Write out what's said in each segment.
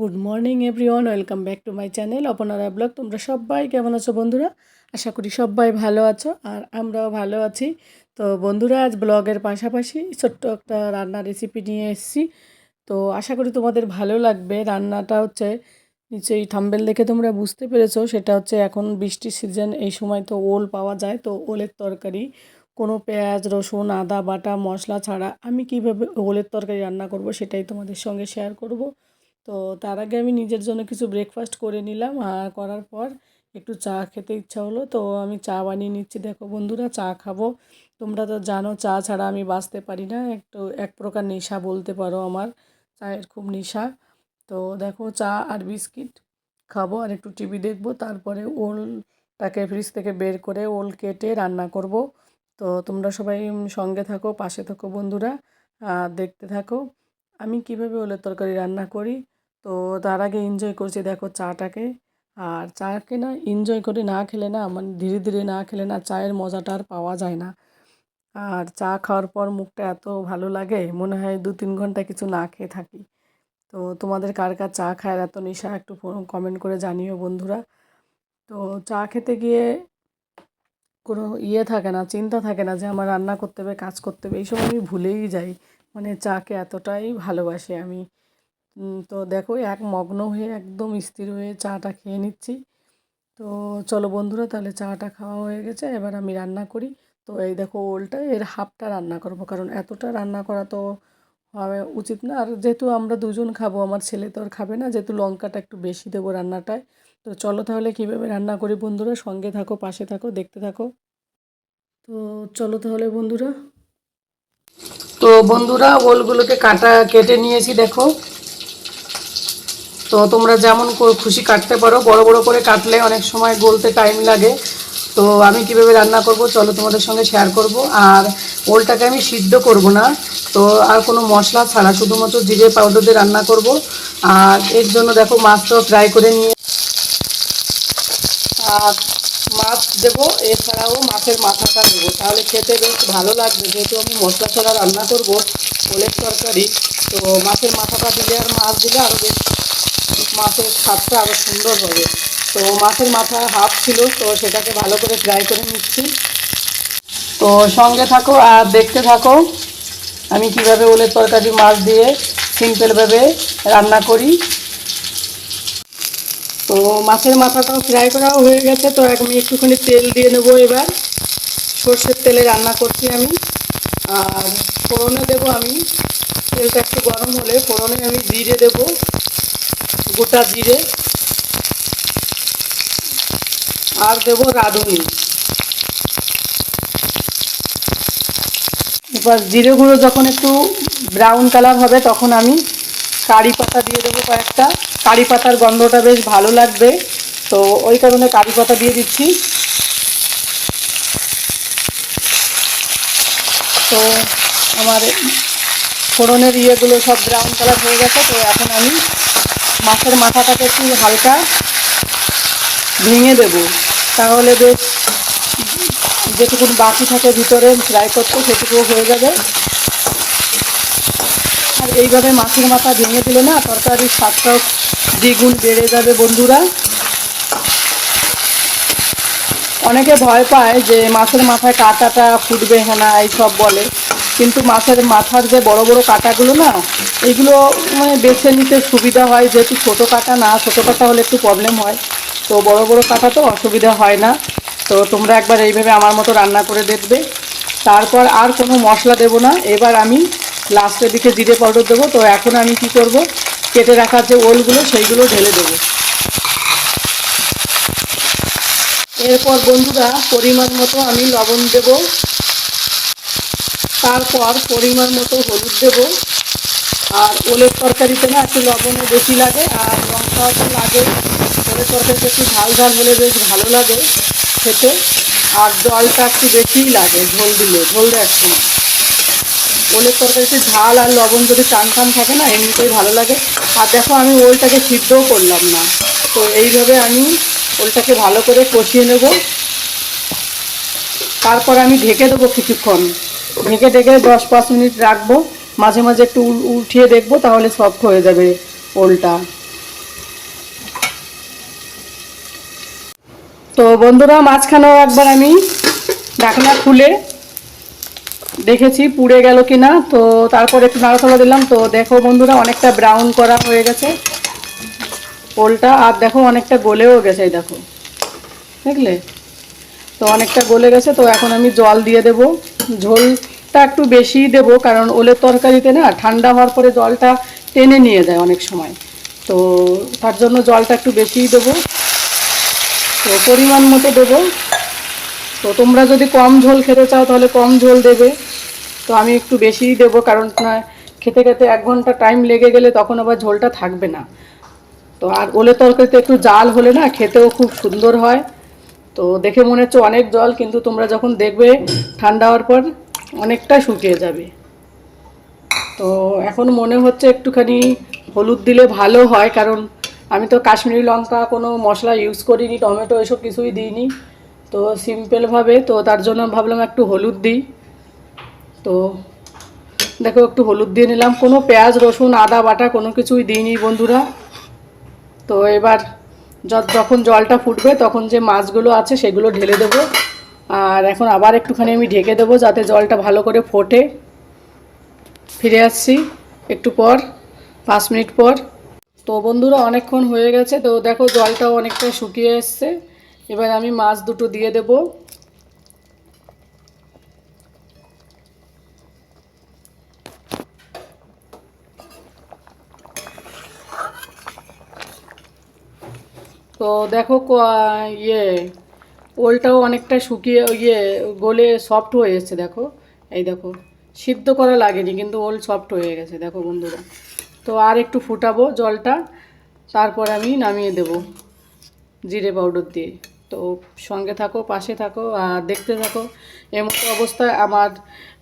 Good morning everyone welcome back to my channel অপনারা blog তোমরা সবাই কেমন আছো বন্ধুরা? আশা করি সবাই ভালো আছো আর আমরাও ভালো আছি। তো বন্ধুরা, আজ ব্লগের পাশাপাশি ছোট্ট একটা রান্নার রেসিপি নিয়ে এসেছি। তো আশা করি তোমাদের ভালো লাগবে। রান্নাটা হচ্ছে নিচেই থাম্বেল দেখে তোমরা বুঝতে পেরেছ। সেটা হচ্ছে এখন বৃষ্টির সিজন এই সময় তো ওল পাওয়া যায়। তো ওলের তরকারি, কোনো পেঁয়াজ, রসুন, আদা, বাটা, মশলা ছাড়া আমি কীভাবে ওলের তরকারি রান্না করব সেটাই তোমাদের সঙ্গে শেয়ার করব। তো তার আগে আমি নিজের জন্য কিছু ব্রেকফাস্ট করে নিলাম আর করার পর একটু চা খেতে ইচ্ছা হলো। তো আমি চা বানিয়ে নিচ্ছি। দেখো বন্ধুরা, চা খাব। তোমরা তো জানো, চা ছাড়া আমি বাঁচতে পারি না। একটু এক প্রকার নেশা বলতে পারো আমার, চায়ের খুব নেশা। তো দেখো চা আর বিস্কিট খাব আর একটু টিভি দেখব। তারপরে ওলটাকে ফ্রিজ থেকে বের করে ওল কেটে রান্না করব। তো তোমরা সবাই সঙ্গে থাকো, পাশে থাকো বন্ধুরা দেখতে থাকো। আমি কীভাবে ওলের তরকারি রান্না করি? তো তার আগে এনজয় করছি দেখো চাটাকে। আর চাকে না এনজয় করে না খেলে না মানে ধীরে ধীরে না খেলে না চায়ের মজাটা আর পাওয়া যায় না। আর চা খাওয়ার পর মুখটা এত ভালো লাগে, মনে হয় দু তিন ঘণ্টা কিছু না খেয়ে থাকি। তো তোমাদের কার কার চা খায় এত নেশা একটু কমেন্ট করে জানিও বন্ধুরা। তো চা খেতে গিয়ে কোনো ইয়ে থাকে না, চিন্তা থাকে না যে আমার রান্না করতে হবে, কাজ করতে হবে, এইসব আমি ভুলেই যাই। মানে চাকে এতটাই ভালোবাসি আমি। তো দেখো, এক মগ্ন হয়ে একদম স্থির হয়ে চাটা খেয়ে নিচ্ছি। তো চলো বন্ধুরা, তাহলে চাটা খাওয়া হয়ে গেছে, এবার আমি রান্না করি। তো এই দেখো, ওলটা, এর হাফটা রান্না করব, কারণ এতটা রান্না করা তো হবে উচিত না। আর যেহেতু আমরা দুজন খাব, আমার ছেলে তো আর খাবে না, যেহেতু লঙ্কাটা একটু বেশি দেবো রান্নাটায়। তো চলো তাহলে কীভাবে রান্না করি বন্ধুরা? সঙ্গে থাকো, পাশে থাকো, দেখতে থাকো। তো চলো তাহলে বন্ধুরা। তো বন্ধুরা, ওলগুলোকে কাটা, কেটে নিয়েছি, দেখো। তো তোমরা যেমন খুশি কাটতে পারো, বড় বড় করে কাটলে অনেক সময় গলতে টাইম লাগে। তো আমি কীভাবে রান্না করব চলো তোমাদের সঙ্গে শেয়ার করব। আর ওলটাকে আমি সিদ্ধ করব না, তো আর কোনো মশলা ছাড়া, শুধুমাত্র জিরে পাউডার দিয়ে রান্না করব। আর এর জন্য দেখো মাছটাও ফ্রাই করে নিয়ে আর মাছ দেবো, এছাড়াও মাছের মাথাটা দেবো। তাহলে খেতে বেশ ভালো লাগবে, যেহেতু আমি মশলা ছাড়া রান্না করব, ওলের তরকারি। তো মাছের মাথাটা দিলে আর মাছ দিলে আরও বেশ মাছের স্বাদটা আরও সুন্দর হবে। তো মাছের মাথা হাফ ছিল, তো সেটাকে ভালো করে ফ্রাই করে নিচ্ছি। তো সঙ্গে থাকো আর দেখতে থাকো, আমি কীভাবে ওলের তরকারি, মাছ দিয়ে সিম্পলভাবে রান্না করি। তো মাছের মাথাটাও ফ্রাই করাও হয়ে গেছে, তো আমি একটুখানি তেল দিয়ে নেব এবার। সর্ষের তেলে রান্না করছি আমি। আর ফোড়নে দেবো আমি, তেলটা একটু গরম হলে ফোড়নে আমি জিরে দেবো। গোটা জিরে আর দেবো রাঁধুনি। এবার জিরে গুঁড়ো যখন একটু ব্রাউন কালার হবে, তখন আমি কারি পাতা দিয়ে দেবো কয়েকটা। কারি পাতার গন্ধটা বেশ ভালো লাগবে, তো ওই কারণে কারি পাতা দিয়ে দিচ্ছি। তো আমার ফোড়নের ইয়েগুলো সব ব্রাউন কালার হয়ে গেছে, তো এখন আমি মাছের মাথাটাকে একটু হালকা ভেঙে দেব। তাহলে বেশ যেটুকু বাকি থাকে ভিতরে ফ্রাই করতে সেটুকুও হয়ে যাবে। আর এইভাবে মাছের মাথা ভেঙে দিলে না তরকারির স্বাদটাও দ্বিগুণ বেড়ে যাবে বন্ধুরা। অনেকে ভয় পায় যে মাছের মাথায় কাঁটাটা ফুটবে না এইসব বলে। কিন্তু মাছের মাথার যে বড় বড় কাঁটাগুলো না, এগুলো মানে বেছে নিতে সুবিধা হয়। যেহেতু ছোটো কাঁটা না, ছোটো কাঁটা হলে একটু প্রবলেম হয়। তো বড় বড় কাঁটা তো অসুবিধা হয় না। তো তোমরা একবার এইভাবে আমার মতো রান্না করে দেখবে। তারপর আর কোনো মশলা দেব না। এবার আমি লাস্টের দিকে জিরে পাউডার দেবো। তো এখন আমি কি করব? কেটে রাখার যে ওলগুলো, সেইগুলো ঢেলে দেবো। এরপর বন্ধুরা, পরিমাণ মতো আমি লবণ দেব। তারপর পরিমাণ মতো হলুদ দেব। আর ওলের তরকারিতে না একটু লবণও বেশি লাগে, আর লঙ্কাও তো লাগে। ওলের তরকারিতে একটু ঝাল ঝাল হলে বেশ ভালো লাগে খেতে। আর জলটা একটু বেশিই লাগে ঝোল দিলে, ঝোল দেওয়ার সময় ওলের তরকারিতে ঝাল আর লবণ যদি টান টান থাকে না, এমনিতেই ভালো লাগে। আর দেখো আমি ওলটাকে সিদ্ধও করলাম না। তো এইভাবে আমি ওলটাকে ভালো করে কষিয়ে নেব। তারপর আমি ঢেকে দেবো কিছুক্ষণ। ঢেকে ঢেকে দশ পাঁচ মিনিট রাখব। মাঝে মাঝে একটু উঠিয়ে দেখব, তাহলে সফট হয়ে যাবে ওলটা। তো বন্ধুরা, মাঝখানেও একবার আমি ঢাকনা খুলে দেখেছি, পুড়ে গেল কি না তো তারপর একটু নাড়াচাড়া দিলাম। তো দেখো বন্ধুরা, অনেকটা ব্রাউন করা হয়ে গেছে ওলটা। আর দেখো, অনেকটা গলেও গেছে দেখো। দেখলে? তো অনেকটা গলে গেছে, তো এখন আমি জল দিয়ে দেব। ঝোল ঝোলটা একটু বেশি দেব, কারণ ওলের তরকারিতে না ঠান্ডা হওয়ার পরে জলটা টেনে নিয়ে যায় অনেক সময়। তো তার জন্য জলটা একটু বেশিই দেবো। তো পরিমাণ মতো দেবো। তো তোমরা যদি কম ঝোল খেতে চাও তাহলে কম ঝোল দেবে। তো আমি একটু বেশিই দেবো, কারণ খেতে খেতে এক ঘণ্টা টাইম লেগে গেলে তখন আবার ঝোলটা থাকবে না। তো আর ওলে তরকারিতে একটু জাল হলে না খেতেও খুব সুন্দর হয়। তো দেখে মনে হচ্ছে অনেক জল, কিন্তু তোমরা যখন দেখবে ঠান্ডা হওয়ার পর অনেকটা শুকিয়ে যাবে। তো এখন মনে হচ্ছে একটুখানি হলুদ দিলে ভালো হয়, কারণ আমি তো কাশ্মীরি লঙ্কা কোনো মশলা ইউজ করিনি, টমেটো এসব কিছুই দিইনি। তো সিম্পলভাবে তো তার জন্য ভাবলাম একটু হলুদ দিই। তো দেখো, একটু হলুদ দিয়ে নিলাম। কোনো পেঁয়াজ, রসুন, আদা, বাটা কোনো কিছুই দিইনি বন্ধুরা। তো এবার যখন জলটা ফুটবে, তখন যে মাছগুলো আছে, সেগুলো ঢেলে দেবো। আর এখন আবার একটুখানি আমি ঢেকে দেবো যাতে জলটা ভালো করে ফোটে। ফিরে আসছি একটু পর, পাঁচ মিনিট পর। তো বন্ধুরা, অনেকক্ষণ হয়ে গেছে। তো দেখো জলটাও অনেকটা শুকিয়ে এসছে। এবার আমি মাছ দুটো দিয়ে দেবো। তো দেখো ইয়ে ওলটাও অনেকটা শুকিয়ে ইয়ে গলে সফট হয়ে এসেছে, দেখো। এই দেখো, সিদ্ধ করা লাগেনি, কিন্তু ওল সফট হয়ে গেছে, দেখো বন্ধুরা। তো আর একটু ফুটাবো জলটা, তারপর আমি নামিয়ে দেব জিরে পাউডার দিয়ে। তো সঙ্গে থাকো, পাশে থাকো, আর দেখতে থাকো। এমতো অবস্থায় আমার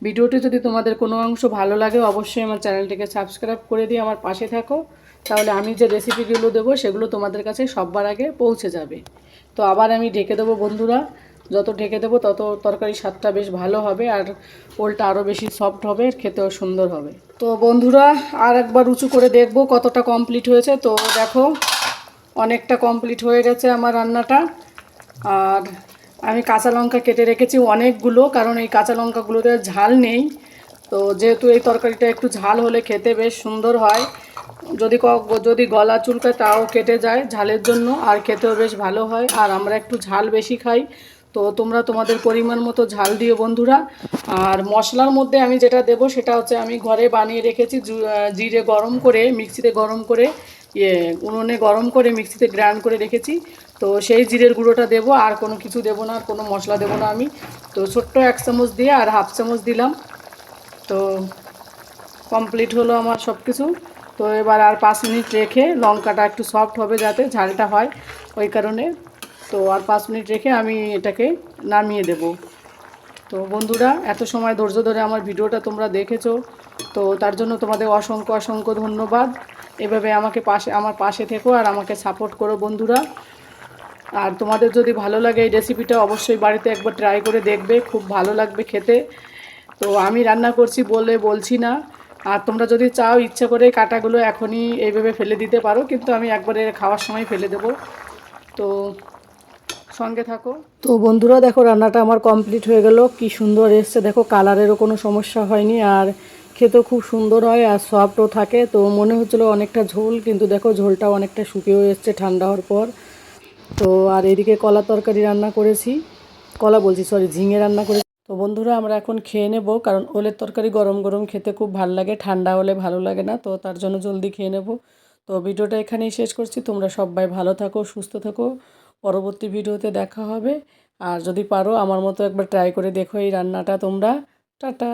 ভিডিওটি যদি তোমাদের কোনো অংশ ভালো লাগে, অবশ্যই আমার চ্যানেলটিকে সাবস্ক্রাইব করে দিয়ে আমার পাশে থাকো। তাহলে আমি যে রেসিপিগুলো দেবো, সেগুলো তোমাদের কাছে সববার আগে পৌঁছে যাবে। তো আবার আমি ঢেকে দেবো বন্ধুরা। যত ঢেকে দেবো তত তরকারির স্বাদটা বেশ ভালো হবে আর ওলটা আরও বেশি সফট হবে, খেতেও সুন্দর হবে। তো বন্ধুরা, আর একবার উঁচু করে দেখব কতটা কমপ্লিট হয়েছে। তো দেখো, অনেকটা কমপ্লিট হয়ে গেছে আমার রান্নাটা। আর আমি কাঁচা লঙ্কা কেটে রেখেছি অনেকগুলো, কারণ এই কাঁচা লঙ্কাগুলোতে ঝাল নেই। তো যেহেতু এই তরকারিটা একটু ঝাল হলে খেতে বেশ সুন্দর হয়। যদি যদি গলা চুলকায় তাও কেটে যায় ঝালের জন্য, আর খেতেও বেশ ভালো হয়। আর আমরা একটু ঝাল বেশি খাই। তো তোমরা তোমাদের পরিমাণ মতো ঝাল দিও বন্ধুরা। আর মশলার মধ্যে আমি যেটা দেব সেটা হচ্ছে আমি ঘরে বানিয়ে রেখেছি জিরে গরম করে, মিক্সিতে গরম করে ইয়ে উনুনে গরম করে, মিক্সিতে গ্রাইন্ড করে রেখেছি। তো সেই জিরের গুঁড়োটা দেবো, আর কোনো কিছু দেবো না, আর কোনো মশলা দেবো না আমি। তো ছোট্ট এক চামচ দিয়ে আর হাফ চামচ দিলাম। তো কমপ্লিট হলো আমার সব কিছু তো এবার আর পাঁচ মিনিট রেখে লঙ্কাটা একটু সফট হবে যাতে ঝালটা হয় ওই কারণে। তো আর পাঁচ মিনিট রেখে আমি এটাকে নামিয়ে দেব। তো বন্ধুরা, এত সময় ধৈর্য ধরে আমার ভিডিওটা তোমরা দেখেছ, তো তার জন্য তোমাদের অসংখ্য অসংখ্য ধন্যবাদ। এভাবে আমাকে পাশে, আমার পাশে থেকো আর আমাকে সাপোর্ট করো বন্ধুরা। আর তোমাদের যদি ভালো লাগে এই রেসিপিটা অবশ্যই বাড়িতে একবার ট্রাই করে দেখবে, খুব ভালো লাগবে খেতে। তো আমি রান্না করছি বলে বলছি না। আর তোমরা যদি চাও, ইচ্ছে করে কাটাগুলো এখনই এইভাবে ফেলে দিতে পারো, কিন্তু আমি একবারে খাওয়ার সময় ফেলে দেবো। তো সঙ্গে থাকো। তো বন্ধুরা, দেখো, রান্নাটা আমার কমপ্লিট হয়ে গেল। কি সুন্দর এসছে। দেখো, কালারেরও কোনো সমস্যা হয়নি, আর খেতেও খুব সুন্দর হয় আর সফটও থাকে। তো মনে হচ্ছিল অনেকটা ঝোল, কিন্তু দেখো, ঝোলটাও অনেকটা শুকিয়েও এসছে ঠান্ডা হওয়ার পর। তো আর এদিকে কলা তরকারি রান্না করেছি। কলা বলছি সরি ঝিঙে রান্না করেছি। তো বন্ধুরা, আমরা এখন খেয়ে নেব, কারণ ওলের তরকারি গরম গরম খেতে খুব ভালো লাগে, ঠান্ডা হলে ভালো লাগে না, তো তার জন্য জলদি খেয়ে নেব। তো ভিডিওটা এখানেই শেষ করছি, তোমরা সবাই ভালো থাকো, সুস্থ থাকো, পরবর্তী ভিডিওতে দেখা হবে। আর যদি পারো, আমার মতো একবার ট্রাই করে দেখো এই রান্নাটা তোমরা। টাটা!